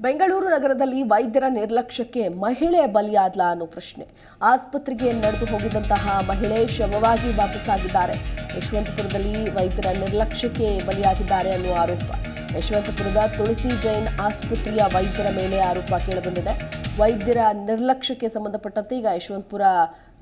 ಬೆಂಗಳೂರು ನಗರದಲ್ಲಿ ವೈದ್ಯರ ನಿರ್ಲಕ್ಷ್ಯಕ್ಕೆ ಮಹಿಳೆ ಬಲಿಯಾದ್ಲ ಅನ್ನೋ ಪ್ರಶ್ನೆ. ಆಸ್ಪತ್ರೆಗೆ ನಡೆದು ಹೋಗಿದ್ದಂತಹ ಮಹಿಳೆ ಶವವಾಗಿ ವಾಪಸ್ಸಾಗಿದ್ದಾರೆ ಯಶವಂತಪುರದಲ್ಲಿ ವೈದ್ಯರ ನಿರ್ಲಕ್ಷ್ಯಕ್ಕೆ ಬಲಿಯಾಗಿದ್ದಾರೆ ಅನ್ನೋ ಆರೋಪ. ಯಶವಂತಪುರದ ತುಳಸಿ ಜೈನ್ ಆಸ್ಪತ್ರೆಯ ವೈದ್ಯರ ಮೇಲೆ ಆರೋಪ ಕೇಳಿಬಂದಿದೆ. ವೈದ್ಯರ ನಿರ್ಲಕ್ಷ್ಯಕ್ಕೆ ಸಂಬಂಧಪಟ್ಟಂತೆ ಈಗ ಯಶವಂತಪುರ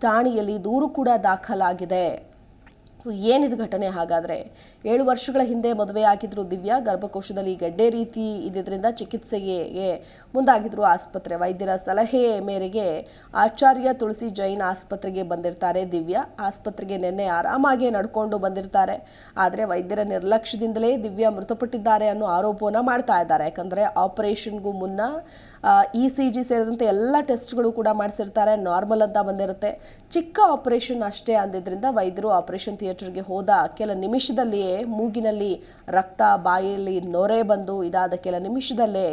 ಠಾಣೆಯಲ್ಲಿ ದೂರು ಕೂಡ ದಾಖಲಾಗಿದೆ. ಸೊ ಏನಿದು ಘಟನೆ ಹಾಗಾದರೆ? ಏಳು ವರ್ಷಗಳ ಹಿಂದೆ ಮದುವೆ ಆಗಿದ್ರು ದಿವ್ಯಾ, ಗರ್ಭಕೋಶದಲ್ಲಿ ಗಡ್ಡೆ ರೀತಿ ಇದ್ದಿದ್ದರಿಂದ ಚಿಕಿತ್ಸೆಗೆ ಮುಂದಾಗಿದ್ರು ಆಸ್ಪತ್ರೆ. ವೈದ್ಯರ ಸಲಹೆ ಮೇರೆಗೆ ಆಚಾರ್ಯ ತುಳಸಿ ಜೈನ್ ಆಸ್ಪತ್ರೆಗೆ ಬಂದಿರ್ತಾರೆ ದಿವ್ಯಾ. ಆಸ್ಪತ್ರೆಗೆ ನಿನ್ನೆ ಆರಾಮಾಗಿ ನಡ್ಕೊಂಡು ಬಂದಿರ್ತಾರೆ. ಆದರೆ ವೈದ್ಯರ ನಿರ್ಲಕ್ಷ್ಯದಿಂದಲೇ ದಿವ್ಯಾ ಮೃತಪಟ್ಟಿದ್ದಾರೆ ಅನ್ನೋ ಆರೋಪವನ್ನು ಮಾಡ್ತಾ ಇದ್ದಾರೆ. ಯಾಕಂದರೆ ಆಪರೇಷನ್ಗೂ ಮುನ್ನ ಇ ಸಿ ಜಿ ಸೇರಿದಂತೆ ಎಲ್ಲ ಟೆಸ್ಟ್ಗಳು ಕೂಡ ಮಾಡಿಸಿರ್ತಾರೆ. ನಾರ್ಮಲ್ ಅಂತ ಬಂದಿರುತ್ತೆ. ಚಿಕ್ಕ ಆಪರೇಷನ್ ಅಷ್ಟೇ ಅಂದಿದ್ದರಿಂದ ವೈದ್ಯರು ಆಪರೇಷನ್ ಥಿಯೇಟರ್ಗೆ ಹೋದ ಕೆಲ ನಿಮಿಷದಲ್ಲಿಯೇ ಮೂಗಿನಲ್ಲಿ ರಕ್ತ ಬಾಯಿಯಲ್ಲಿ ನೊರೆ ಬಂದು ಇದಾದ ಕೆಲ ನಿಮಿಷದಲ್ಲೇ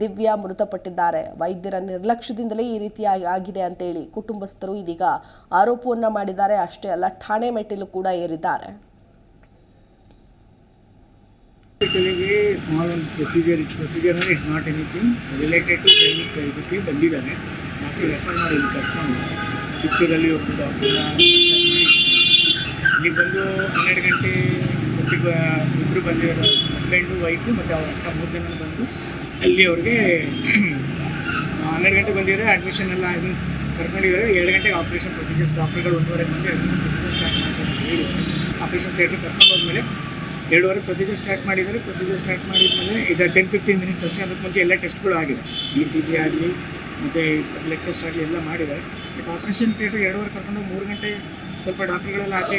ದಿವ್ಯಾ ಮೃತಪಟ್ಟಿದ್ದಾರೆ. ವೈದ್ಯರ ನಿರ್ಲಕ್ಷ್ಯದಿಂದಲೇ ಈ ರೀತಿಯಾಗಿ ಆಗಿದೆ ಅಂತೇಳಿ ಕುಟುಂಬಸ್ಥರು ಇದೀಗ ಆರೋಪವನ್ನು ಮಾಡಿದ್ದಾರೆ. ಅಷ್ಟೇ ಅಲ್ಲ, ಠಾಣೆ ಮೆಟ್ಟಿಲು ಕೂಡ ಏರಿದ್ದಾರೆ. ಹಾಸ್ಪಿಟಲಿಗೆ ಸ್ಮಾಲ್ ಒಂದು ಪ್ರೊಸೀಜರ್ ಇಟ್ಸ್ ಪ್ರೊಸೀಜರ್ ಅಂದರೆ it's not anything related to Sainik ಇದಕ್ಕೆ ಬಂದಿದ್ದಾನೆ. ಡಾಕ್ಟರ್ ರೆಫರ್ ಮಾಡಿ ಕರ್ಸ್ಕೊಂಡು ಕಿತ್ತೂರಲ್ಲಿ ಒಬ್ಬರು ಡಾಕ್ಟರ್ ಇಲ್ಲಿ ಬಂದು ಹನ್ನೆರಡು ಗಂಟೆ ಒಟ್ಟಿಗೆ ಇಬ್ಬರು ಬಂದಿರೋ ಹಸ್ಬೆಂಡು ವೈಫು ಮತ್ತು ಅವ್ರ ಅಕ್ಕ ಮೂರು ಜನ ಬಂದು ಅಲ್ಲಿ ಅವ್ರಿಗೆ ಹನ್ನೆರಡು ಗಂಟೆ ಬಂದಿದ್ದಾರೆ ಅಡ್ಮಿಷನ್ ಎಲ್ಲ ಮೀನ್ಸ್ ಕರ್ಕೊಂಡಿದ್ದಾರೆ. ಏಳು ಗಂಟೆಗೆ ಆಪ್ರೇಷನ್ ಪ್ರೊಸೀಜರ್ಸ್ ಡಾಕ್ಟರ್ಗಳು ಒಂದೂವರೆ ಬಂದು ಎರಡು ಪ್ರೊಸೀಜರ್ ಸ್ಟಾರ್ಟ್ ಮಾಡ್ತಾರೆ ಹೇಳಿ ಆಪ್ರೇಷನ್ ಥಿಯೇಟ್ರಿಗೆ ಕರ್ಕೊಂಡು ಹೋದ್ಮೇಲೆ ಎರಡೂವರೆ ಪ್ರೊಸೀಜರ್ ಸ್ಟಾರ್ಟ್ ಮಾಡಿದ್ದಾರೆ. ಪ್ರೊಸೀಜರ್ ಸ್ಟಾರ್ಟ್ ಮಾಡಿದ್ಮೇಲೆ ಇದು ಟೆನ್ ಫಿಫ್ಟೀನ್ ಮಿನಿಟ್ಸ್ ಅಷ್ಟೇ ಅದಕ್ಕೆ ಮುಂಚೆ ಎಲ್ಲ ಟೆಸ್ಟ್ಗಳು ಆಗಿದೆ. ಇ ಸಿ ಜಿ ಆಗಲಿ, ಮತ್ತು ಬ್ಲಡ್ ಟೆಸ್ಟ್ ಆಗಲಿ ಎಲ್ಲ ಮಾಡಿದ್ದಾರೆ. ಬಟ್ ಆಪ್ರೇಷನ್ ಥಿಯೇಟ್ರ್ ಎರಡೂವರೆ ಕರ್ಕೊಂಡು ಮೂರು ಗಂಟೆ ಸ್ವಲ್ಪ ಡಾಕ್ಟರ್ಗಳೆಲ್ಲ ಆಚೆ